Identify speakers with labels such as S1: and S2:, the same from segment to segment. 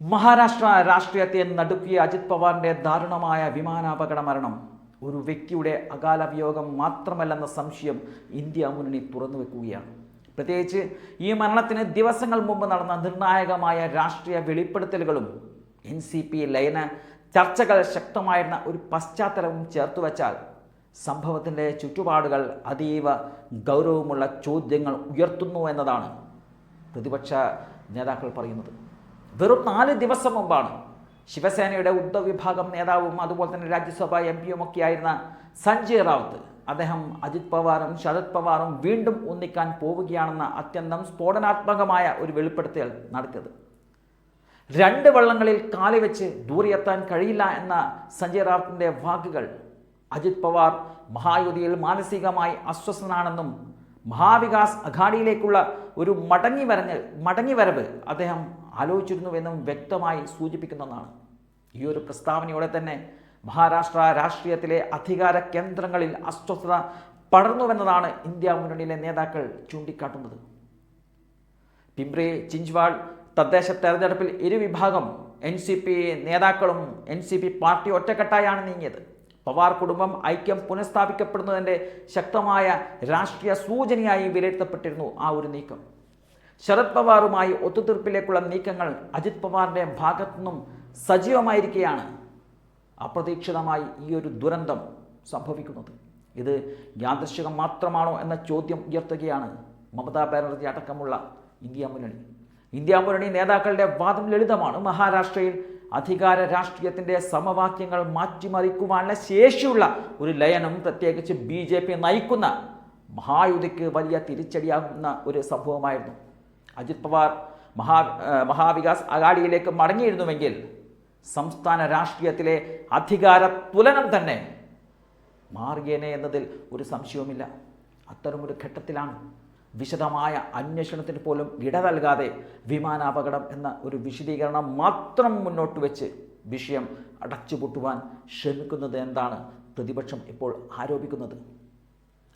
S1: മഹാരാഷ്ട്ര രാഷ്ട്രീയത്തെ നടുക്കിയ അജിത് പവാറിന്റെ ദാരുണമായ വിമാനാപകട മരണം. ഒരു വ്യക്തിയുടെ അകാല വിയോഗം മാത്രമല്ലെന്ന സംശയം ഇന്ത്യ മുന്നണി തുറന്നു വെക്കുകയാണ്. പ്രത്യേകിച്ച് ഈ മരണത്തിന് ദിവസങ്ങൾ മുമ്പ് നടന്ന നിർണായകമായ രാഷ്ട്രീയ വെളിപ്പെടുത്തലുകളും എൻ സി പി ലയന ചർച്ചകൾ ശക്തമായിരുന്ന ഒരു പശ്ചാത്തലവും ചേർത്ത് വച്ചാൽ സംഭവത്തിന്റെ ചുറ്റുപാടുകൾ അതീവ ഗൗരവമുള്ള ചോദ്യങ്ങൾ ഉയർത്തുന്നു എന്നതാണ് പ്രതിപക്ഷ നേതാക്കൾ പറയുന്നത്. വെറും നാല് ദിവസം മുമ്പാണ് ശിവസേനയുടെ ഉദ്ധവ് വിഭാഗം നേതാവും അതുപോലെ തന്നെ രാജ്യസഭാ എം പിയും ഒക്കെ ആയിരുന്ന സഞ്ജയ് റാവത്ത്. അദ്ദേഹം അജിത് പവാറും ശരത് പവാറും വീണ്ടും ഒന്നിക്കാൻ പോവുകയാണെന്ന അത്യന്തം സ്ഫോടനാത്മകമായ ഒരു വെളിപ്പെടുത്തൽ നടത്തിയത്. രണ്ട് വള്ളങ്ങളിൽ കാലി വെച്ച് ദൂരെ എത്താൻ കഴിയില്ല എന്ന സഞ്ജയ് റാവത്തിന്റെ വാക്കുകൾ അജിത് പവാർ മഹായുതിയിൽ മാനസികമായി അസ്വസ്ഥനാണെന്നും മഹാവികാസ് അഘാടിയിലേക്കുള്ള ഒരു മടങ്ങി വരഞ്ഞ് മടങ്ങി വരവ് അദ്ദേഹം ആലോചിച്ചിരുന്നുവെന്നും വ്യക്തമായി സൂചിപ്പിക്കുന്നതാണ് ഈ ഒരു പ്രസ്താവനയോടെ തന്നെ മഹാരാഷ്ട്ര രാഷ്ട്രീയത്തിലെ അധികാര കേന്ദ്രങ്ങളിൽ അസ്വസ്ഥത പടർന്നുവെന്നതാണ് ഇന്ത്യ മുന്നണിയിലെ നേതാക്കൾ ചൂണ്ടിക്കാട്ടുന്നത്. പിംബ്രി ചിഞ്ച്വാൾ തദ്ദേശ തെരഞ്ഞെടുപ്പിൽ ഇരുവിഭാഗം എൻ സി പി നേതാക്കളും എൻ സി പി പാർട്ടി ഒറ്റക്കെട്ടായാണ് നീങ്ങിയത്. പവാർ കുടുംബം ഐക്യം പുനഃസ്ഥാപിക്കപ്പെടുന്നതിന്റെ ശക്തമായ രാഷ്ട്രീയ സൂചനയായി വിലയിരുത്തപ്പെട്ടിരുന്നു ആ ഒരു നീക്കം. ശരത് പവാറുമായി ഒത്തുതീർപ്പിലേക്കുള്ള നീക്കങ്ങൾ അജിത് പവാറിന്റെ ഭാഗത്തുനിന്നും സജീവമായിരിക്കെയാണ് അപ്രതീക്ഷിതമായി ഈ ഒരു ദുരന്തം സംഭവിക്കുന്നത്. ഇത് യാദൃശികം മാത്രമാണോ എന്ന ചോദ്യം ഉയർത്തുകയാണ് മമതാ ബാനർജി അടക്കമുള്ള ഇന്ത്യ മുന്നണി. ഇന്ത്യ മുന്നണി നേതാക്കളുടെ വാദം ലളിതമാണ്. മഹാരാഷ്ട്രയിൽ അധികാര രാഷ്ട്രീയത്തിന്റെ സമവാക്യങ്ങൾ മാറ്റിമറിക്കുവാനുള്ള ശേഷിയുള്ള ഒരു ലയനം പ്രത്യേകിച്ച് ബി നയിക്കുന്ന മഹായുതിക്ക് വലിയ തിരിച്ചടിയാകുന്ന ഒരു സംഭവമായിരുന്നു. അജിത് പവാർ മഹാ മഹാവികാസ് അഗാഡിയിലേക്ക് മടങ്ങിയിരുന്നുവെങ്കിൽ സംസ്ഥാന രാഷ്ട്രീയത്തിലെ അധികാര തുലനം തന്നെ മാറിയേനെ എന്നതിൽ ഒരു സംശയവുമില്ല. അത്തരമൊരു ഘട്ടത്തിലാണ് വിശദമായ അന്വേഷണത്തിന് പോലും ഇട നൽകാതെ വിമാനാപകടം എന്ന ഒരു വിശദീകരണം മാത്രം മുന്നോട്ട് വെച്ച് വിഷയം അടച്ചുപൂട്ടുവാൻ ശ്രമിക്കുന്നത് എന്താണ് പ്രതിപക്ഷം ഇപ്പോൾ ആരോപിക്കുന്നത്?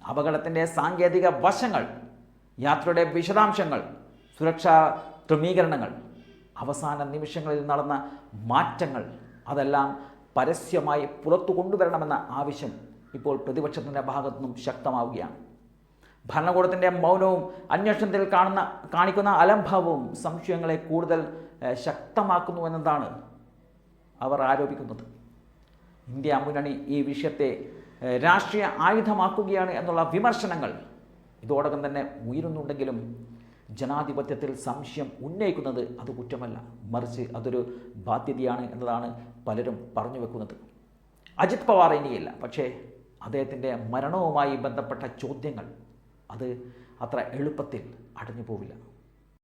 S1: അപകടത്തിന്റെ സാങ്കേതിക വശങ്ങൾ യാത്രയുടെ വിശദാംശങ്ങൾ സുരക്ഷാ ക്രമീകരണങ്ങൾ അവസാന നിമിഷങ്ങളിൽ നടന്ന മാറ്റങ്ങൾ അതെല്ലാം പരസ്യമായി പുറത്തു കൊണ്ടുവരണമെന്ന ആവശ്യം ഇപ്പോൾ പ്രതിപക്ഷത്തിന്റെ ഭാഗത്തു നിന്നും ശക്തമാവുകയാണ്. ഭരണകൂടത്തിന്റെ മൗനവും അന്വേഷണത്തിൽ കാണുന്ന കാണിക്കുന്ന അലംഭാവവും സംശയങ്ങളെ കൂടുതൽ ശക്തമാക്കുന്നു എന്നതാണ് അവർ ആരോപിക്കുന്നത്. ഇന്ത്യ മുന്നണി ഈ വിഷയത്തെ രാഷ്ട്രീയ ആയുധമാക്കുകയാണ് എന്നുള്ള വിമർശനങ്ങൾ ഇതോടകം തന്നെ ഉയരുന്നുണ്ടെങ്കിലും ജനാധിപത്യത്തിൽ സംശയം ഉന്നയിക്കുന്നത് അത് കുറ്റമല്ല. മറിച്ച് അതൊരു ബാധ്യതയാണ് എന്നതാണ് പലരും പറഞ്ഞു വെക്കുന്നത്. അജിത് പവാർ ഇനിയില്ല. പക്ഷേ അദ്ദേഹത്തിന്റെ മരണവുമായി ബന്ധപ്പെട്ട ചോദ്യങ്ങൾ അത് അത്ര എളുപ്പത്തിൽ അടഞ്ഞു പോവില്ല.